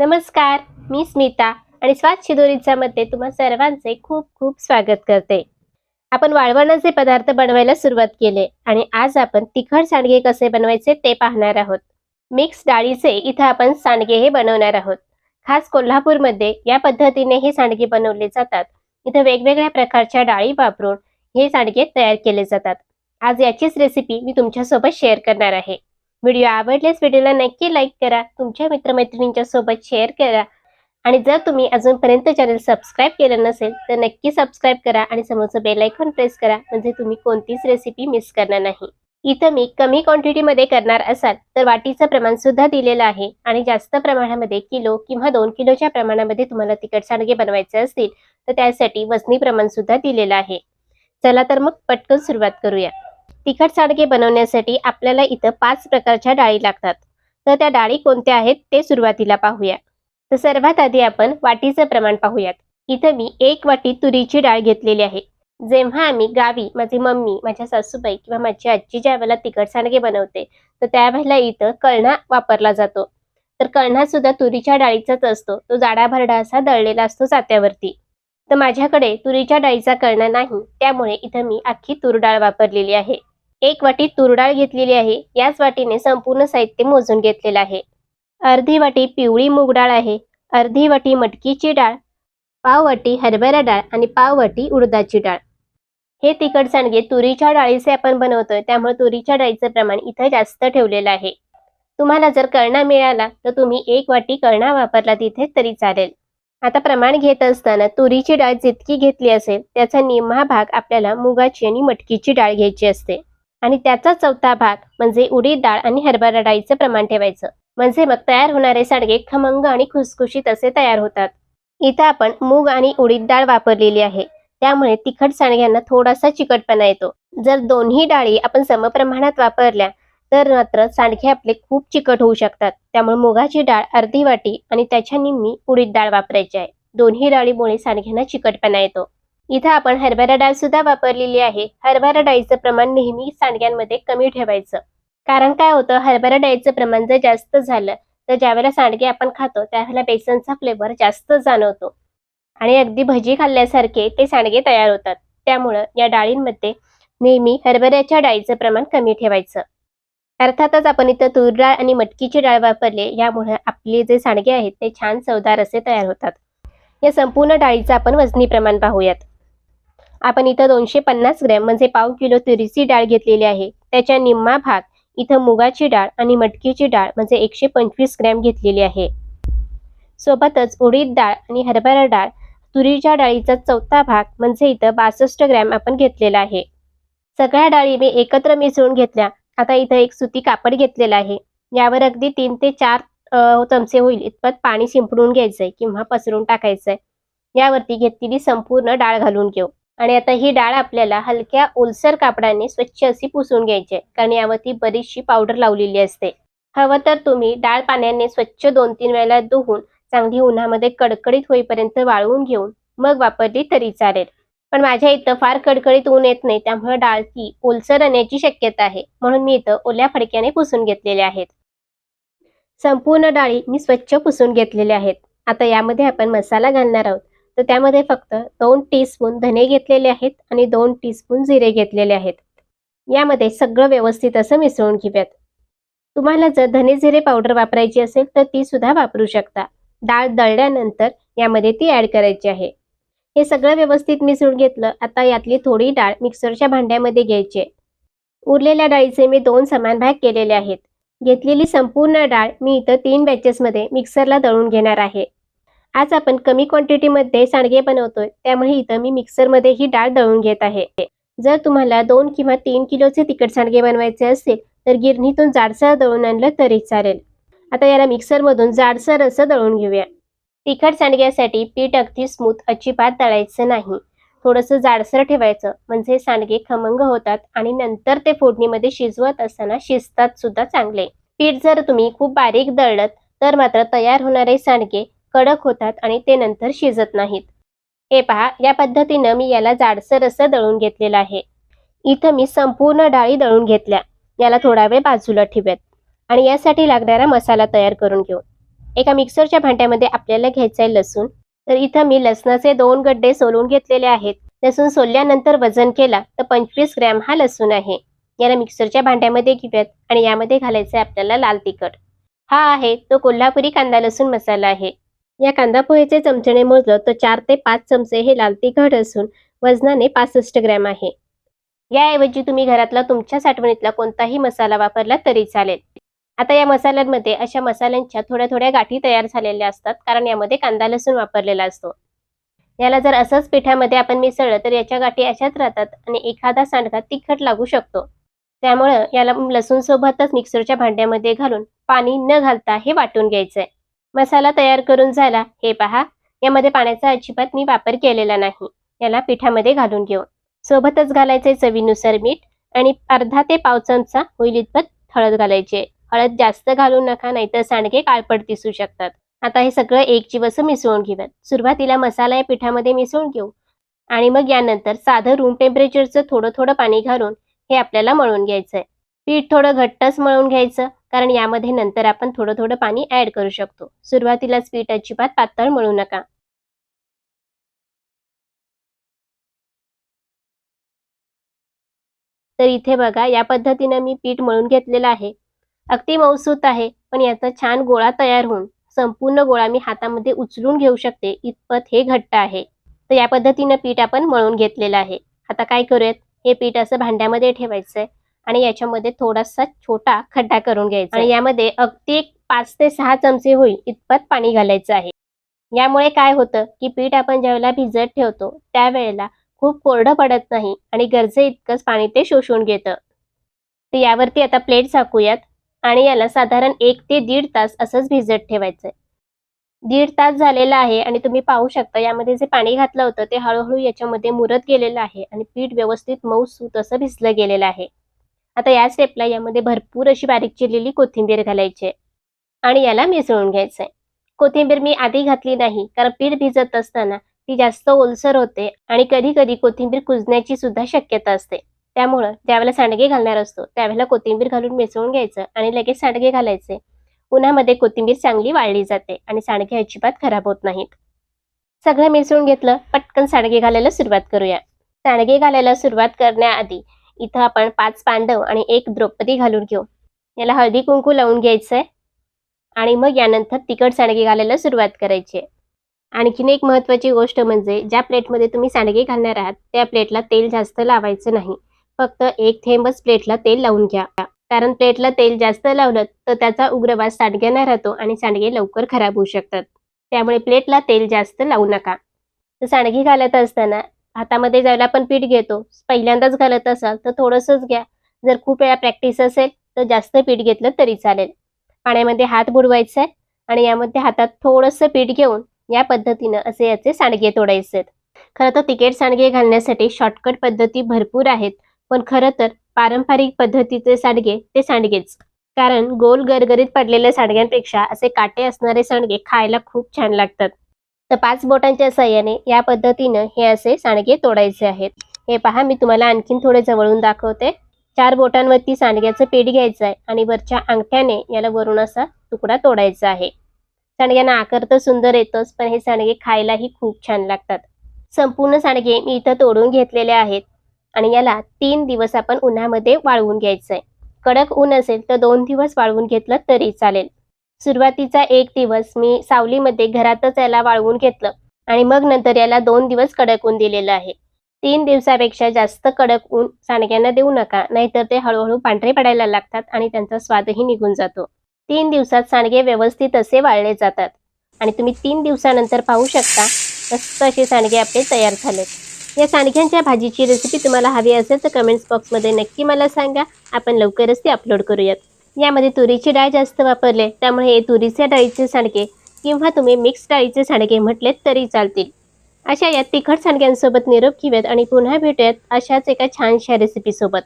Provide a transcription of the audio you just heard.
नमस्कार मी स्मिता आणि स्वाद शिदोरीच्या मध्ये तुम्हा सर्वांचे खूप खूप स्वागत करते. आपण वाळवणाचे पदार्थ बनवायला सुरुवात केले आणि आज आपण तिखट सांडगे कसे बनवायचे ते पाहणार आहोत. मिक्स डाळीचे इथं आपण सांडगे हे बनवणार आहोत. खास कोल्हापूरमध्ये या पद्धतीने हे सांडगे बनवले जातात. इथं वेगवेगळ्या प्रकारच्या डाळी वापरून हे सांडगे तयार केले जातात. आज याचीच रेसिपी मी तुमच्यासोबत शेअर करणार आहे. व्हिडिओ आवडल्यास व्हिडिओला नक्की लाईक करा तुमच्या मित्रमैत्रिणींच्या सोबत शेअर करा. आणि जर तुम्ही अजूनपर्यंत चॅनल सबस्क्राईब केलं नसेल तर नक्की सबस्क्राईब करा आणि समोरचं बेल आयकॉन प्रेस करा म्हणजे तुम्ही कोणतीच रेसिपी मिस करणार नाही. इथं मी कमी क्वांटिटीमध्ये करणार असाल तर वाटीचं प्रमाण सुद्धा दिलेलं आहे आणि जास्त प्रमाणामध्ये किलो किंवा दोन किलोच्या प्रमाणामध्ये तुम्हाला तिखट सांडगे बनवायचे असतील तर त्यासाठी वजनी प्रमाण सुद्धा दिलेलं आहे. चला तर मग पटकन सुरुवात करूया. तिखट साडगे बनवण्यासाठी आपल्याला इथं पाच प्रकारच्या डाळी लागतात. तर त्या डाळी कोणत्या आहेत ते सुरुवातीला पाहूया. तर सर्वात आधी आपण वाटीचं प्रमाण पाहूयात. इथं मी एक वाटी तुरीची डाळ घेतलेली आहे. जेव्हा आम्ही गावी माझी मम्मी माझ्या सासूबाई किंवा माझी आजी ज्या वेळेला तिखट सांडगे बनवते तर त्यावेळेला इथं कळणा वापरला जातो. तर कळणा सुद्धा तुरीच्या डाळीचाच असतो. तो जाडाभरडा असा दळलेला असतो जात्यावरती तर माझ्याकडे तुरीच्या डाळीचा कळणा नाही. त्यामुळे इथं मी अख्खी तूर डाळ वापरलेली आहे. एक वाटी तूर डाळ घेतलेली आहे. याच वाटीने संपूर्ण साहित्य मोजून घेतलेलं आहे. अर्धी वाटी पिवळी मूग डाळ आहे. अर्धी वाटी मटकीची डाळ पाव वाटी हरभरा डाळ आणि पाव वाटी उडदाची डाळ. हे तिखट सांडगे तुरीच्या डाळीचे आपण बनवतोय. त्यामुळे तुरीच्या डाळीचं प्रमाण इथं जास्त ठेवलेलं आहे. तुम्हाला जर कळणा मिळाला तर तुम्ही एक वाटी कळणा वापरला तिथे तरी चालेल. आता प्रमाण घेत असताना तुरीची डाळ जितकी घेतली असेल त्याचा निम्मा भाग आपल्याला मुगाची आणि मटकीची डाळ घ्यायची असते. आणि त्याचा चौथा भाग म्हणजे उडीद डाळ आणि हरभरा डाळीचं प्रमाण ठेवायचं. म्हणजे मग तयार होणारे सांडगे खमंग आणि खुसखुशीत असे तयार होतात. इथं आपण मूग आणि उडीद डाळ वापरलेली आहे. त्यामुळे तिखट सांडग्यांना थोडासा चिकटपणा येतो. जर दोन्ही डाळी आपण समप्रमाणात वापरल्या तर मात्र सांडगे आपले खूप चिकट होऊ शकतात. त्यामुळे मुगाची डाळ अर्धी वाटी आणि त्याच्या निम्मी उडीद डाळ वापरायची आहे. दोन्ही डाळीमुळे सांडग्यांना चिकटपणा येतो. इथं आपण हरभरा डाळ सुद्धा वापरलेली आहे. हरभरा डाळीचं प्रमाण नेहमी सांडग्यांमध्ये कमी ठेवायचं. कारण काय होतं हरभरा डाळीचं प्रमाण जर जास्त झालं तर ज्यावेळेला सांडगे आपण खातो त्यावेळेला बेसनचा फ्लेवर जास्त जाणवतो. आणि अगदी भजी खाल्ल्यासारखे ते सांडगे तयार होतात. त्यामुळं या डाळींमध्ये नेहमी हरभऱ्याच्या डाळीचं प्रमाण कमी ठेवायचं. अर्थातच आपण इथं तूर डाळ आणि मटकीची डाळ वापरले यामुळे आपले जे सांडगे आहेत ते छान चवदार असे तयार होतात. या संपूर्ण डाळीचं आपण वजनी प्रमाण पाहूयात. आपण इथं दोनशे पन्नास ग्रॅम म्हणजे पाव किलो तुरीची डाळ घेतलेली आहे. त्याच्या निम्मा भाग इथं मुगाची डाळ आणि मटकीची डाळ म्हणजे एकशे पंचवीस ग्रॅम घेतलेली आहे. सोबतच उडीद डाळ आणि हरभरा डाळ तुरीच्या डाळीचा चौथा भाग म्हणजे इथं बासष्ट ग्रॅम आपण घेतलेला आहे. सगळ्या डाळी मी एकत्र मिसळून घेतल्या. आता इथं एक सुती कापड घेतलेला आहे. यावर अगदी तीन ते चार चमचे होईल. इतपत पाणी शिंपडून घ्यायचंय किंवा पसरून टाकायचंय. यावरती घेतलेली संपूर्ण डाळ घालून घेऊ. आणि आता ही डाळ आपल्याला हलक्या ओलसर कापडाने स्वच्छ अशी पुसून घ्यायची आहे. कारण यावरती बरीचशी पावडर लावलेली असते. हवं तर तुम्ही डाळ पाण्याने स्वच्छ दोन तीन वेळेला धुवून चांगली उन्हामध्ये कडकडीत होईपर्यंत वाळवून घेऊन मग वापरली तरी चालेल. पण माझ्या इथं फार कडकडीत ऊन येत नाही त्यामुळे डाळ ती ओलसर येण्याची शक्यता आहे. म्हणून मी इथं ओल्या फडक्याने पुसून घेतलेल्या आहेत. संपूर्ण डाळी मी स्वच्छ पुसून घेतलेल्या आहेत. आता यामध्ये आपण मसाला घालणार आहोत. तर त्यामध्ये फक्त दोन टीस्पून धने घेतलेले आहेत आणि दोन टीस्पून जिरे घेतलेले आहेत. यामध्ये सगळं व्यवस्थित असं मिसळून घेऊयात. तुम्हाला जर धने जिरे पावडर वापरायची असेल तर ती सुद्धा वापरू शकता. डाळ दळल्यानंतर यामध्ये ती ऍड करायची आहे. हे सगळं व्यवस्थित मिसळून घेतलं आता यातली थोडी डाळ मिक्सरच्या भांड्यामध्ये घ्यायची उरलेल्या डाळीचे मी दोन समान भाग केलेले आहेत. घेतलेली संपूर्ण डाळ मी इथं तीन बॅचेसमध्ये मिक्सरला दळून घेणार आहे. आज आपण कमी क्वांटिटीमध्ये सांडगे बनवतोय त्यामुळे इथं मी मिक्सरमध्ये ही डाळ दळून घेत आहे. जर तुम्हाला दोन किंवा तीन किलोचे तिखट सांडगे बनवायचे असेल तर गिरणीतून जाडसर दळून आणलं तरी चालेल. आता याला मिक्सरमधून जाडसर असं दळून घेऊया. तिखट सांडग्यासाठी पीठ अगदी स्मूथ अजिबात दळायचं नाही. थोडंसं जाडसर ठेवायचं म्हणजे सांडगे खमंग होतात आणि नंतर ते फोडणीमध्ये शिजवत असताना शिजतात सुद्धा चांगले. पीठ जर तुम्ही खूप बारीक दळलं तर मात्र तयार होणारे सांडगे कडक होतात आणि ते नंतर शिजत नाहीत. हे पहा या पद्धतीनं मी याला जाडसर असं दळून घेतलेलं आहे. इथं मी संपूर्ण डाळी दळून घेतल्या. याला थोडा वेळ बाजूला ठेवूयात. आणि यासाठी लागणारा मसाला तयार करून घेऊ. एका मिक्सरच्या भांड्यामध्ये आपल्याला घ्यायचं आहे लसूण. तर इथं मी लसणाचे दोन गड्डे सोलून घेतलेले आहेत. लसूण सोलल्यानंतर वजन केला तर पंचवीस ग्रॅम हा लसूण आहे. याला मिक्सरच्या भांड्यामध्ये घेऊयात आणि यामध्ये घालायचं आहे आपल्याला लाल तिखट. हा आहे तो कोल्हापुरी कांदा लसूण मसाला आहे. या कांदा पोहेचे चमचणे मोजलं तर चार ते पाच चमचे हे लाल तिखट असून वजनाने पासष्ट ग्रॅम आहे. याऐवजी तुम्ही घरातला तुमच्या साठवणीतला कोणताही मसाला वापरला तरी चालेल. आता या मसाल्यांमध्ये अशा मसाल्यांच्या थोड्या थोड्या गाठी तयार झालेल्या असतात कारण यामध्ये कांदा लसूण वापरलेला असतो. याला जर असंच पिठामध्ये आपण मिसळलं तर याच्या गाठी अशाच राहतात आणि एखादा सांडगा तिखट लागू शकतो. त्यामुळं याला लसूण सोबतच मिक्सरच्या भांड्यामध्ये घालून पाणी न घालता हे वाटून घ्यायचंय. मसाला तयार करून झाला. हे पहा. यामध्ये पाण्याचा अजिबात मी वापर केलेला नाही. याला पिठामध्ये घालून घेऊ सोबतच घालायचे चवीनुसार मीठ आणि अर्धा ते पाव चमचा होईल इतपत हळद घालायचे. हळद जास्त घालू नका नाहीतर सांडगे काळपट दिसू शकतात. आता हे सगळं एक जीव असं मिसळून घेऊयात. सुरुवातीला मसाला या पिठामध्ये मिसळून घेऊ आणि मग यानंतर साधं रूम टेम्परेचरचं थोडं थोडं पाणी घालून हे आपल्याला मळून घ्यायचंय. पीठ थोडं घट्टच मळून घ्यायचं. कारण यामध्ये नंतर आपण थोडं थोडं पाणी ऍड करू शकतो. सुरुवातीलाच पीठ अजिबात पातळ मळू नका. तर इथे बघा या पद्धतीनं मी पीठ मळून घेतलेलं आहे. अगदी मऊसूत आहे पण याचा छान गोळा तयार होऊन संपूर्ण गोळा मी हातामध्ये उचलून घेऊ शकते इतपत हे घट्ट आहे. तर या पद्धतीनं पीठ आपण मळून घेतलेलं आहे. आता काय करूयात? हे पीठ असं भांड्यामध्ये ठेवायचंय. आणि याच्यामध्ये थोडासा छोटा खड्डा करून घ्यायचा. आणि यामध्ये अगदी एक पाच ते सहा चमचे होईल इतपत पाणी घालायचं आहे. यामुळे काय होतं की पीठ आपण ज्यावेळेला भिजत ठेवतो त्यावेळेला खूप कोरडं पडत नाही आणि गरजे इतकंच पाणी ते शोषून घेतं. तर यावरती आता प्लेट झाकूयात आणि याला साधारण एक ते दीड तास असंच भिजत ठेवायचंय दीड तास झालेला आहे आणि तुम्ही पाहू शकता यामध्ये जे पाणी घातलं होतं ते हळूहळू याच्यामध्ये मुरत गेलेलं आहे आणि पीठ व्यवस्थित मऊ सूत असं भिजलं गेलेलं आहे. आता या स्टेपला यामध्ये भरपूर अशी बारीक चिरलेली कोथिंबीर घालायची आहे. आणि याला मिसळून घ्यायचंय. कोथिंबीर मी आधी घातली नाही कारण पीठ भिजत असताना ती जास्त ओलसर होते आणि कधी कधी कोथिंबीर कुजण्याची सुद्धा शक्यता असते. त्यामुळं ज्यावेळेला सांडगे घालणार असतो त्यावेळेला कोथिंबीर घालून मिसळून घ्यायचं आणि लगेच सांडगे घालायचे. उन्हामध्ये कोथिंबीर चांगली वाळली जाते आणि सांडगे अजिबात खराब होत नाहीत. सगळं मिसळून घेतलं पटकन सांडगे घालायला सुरुवात करूया. सांडगे घालायला सुरुवात करण्याआधी इथं आपण पाच पांडव आणि एक द्रौपदी घालून घेऊ. याला हळदी कुंकू लावून घ्यायचंय. आणि मग यानंतर तिखट सांडगे घालायला सुरुवात करायची आणखीन एक महत्वाची गोष्ट म्हणजे ज्या प्लेटमध्ये तुम्ही सांडगे घालणार आहात त्या प्लेटला तेल जास्त लावायचं नाही. फक्त एक थेंबच प्लेटला तेल लावून घ्या. कारण प्लेटला तेल जास्त लावलं तर त्याचा उग्रवास सांडग्यांना राहतो आणि सांडगे लवकर खराब होऊ शकतात. त्यामुळे प्लेटला तेल जास्त लावू नका. तर सांडगी घालत असताना हातामध्ये ज्यावेळेला आपण पीठ घेतो. पहिल्यांदाच घालत असाल तर थोडंसंच घ्या. जर खूप वेळा प्रॅक्टिस असेल तर जास्त पीठ घेतलं तरी चालेल. पाण्यामध्ये हात बुडवायचा आहे आणि यामध्ये हातात थोडंसं पीठ घेऊन या पद्धतीनं असे याचे सांडगे तोडायचे आहेत खरं तर तिकीट सांडगे घालण्यासाठी शॉर्टकट पद्धती भरपूर आहेत. पण खरं तर पारंपरिक पद्धतीचे सांडगे ते सांडगेच. कारण गोल गरगरीत पडलेल्या सांडग्यांपेक्षा असे काटे असणारे सांडगे खायला खूप छान लागतात. तर पाच बोटांच्या साह्याने या पद्धतीनं हे असे सांडगे तोडायचे आहेत. हे पहा मी तुम्हाला आणखीन थोडे जवळून दाखवते. चार बोटांवरती सांडग्याचं पीठ घ्यायचं आहे आणि वरच्या अंगठ्याने याला वरून असा तुकडा तोडायचा आहे. सांडग्यांना आकार तर सुंदर येतोच पण हे सांडगे खायलाही खूप छान लागतात. संपूर्ण सांडगे मी इथं तोडून घेतलेले आहेत आणि याला तीन दिवस आपण उन्हामध्ये वाळवून घ्यायचं आहे कडक ऊन असेल तर दोन दिवस वाळवून घेतलं तरी चालेल. सुरुवातीचा एक दिवस मी सावलीमध्ये घरातच याला वाळवून घेतलं आणि मग नंतर याला दोन दिवस कडक ऊन दिलेलं आहे. तीन दिवसापेक्षा जास्त कडक ऊन सांडग्यांना देऊ नका नाहीतर ते हळूहळू पांढरे पडायला लागतात आणि त्यांचा स्वादही निघून जातो. तीन दिवसात सांडगे व्यवस्थित असे वाळले जातात. आणि तुम्ही तीन दिवसानंतर पाहू शकता मस्त असे सांडगे आपले तयार झालेत. या सांडग्यांच्या भाजीची रेसिपी तुम्हाला हवी असेल तर कमेंट्स बॉक्समध्ये नक्की मला सांगा. आपण लवकरच ती अपलोड करूयात. यामध्ये तुरीची डाळ जास्त वापरले त्यामुळे हे तुरीच्या डाळीचे सांडके किंवा तुम्ही मिक्स डाळीचे सांडके म्हटलेत तरी चालतील. अशा या तिखट सांडग्यांसोबत निरोप घेऊयात आणि पुन्हा भेटूयात अशाच एका छानशा रेसिपीसोबत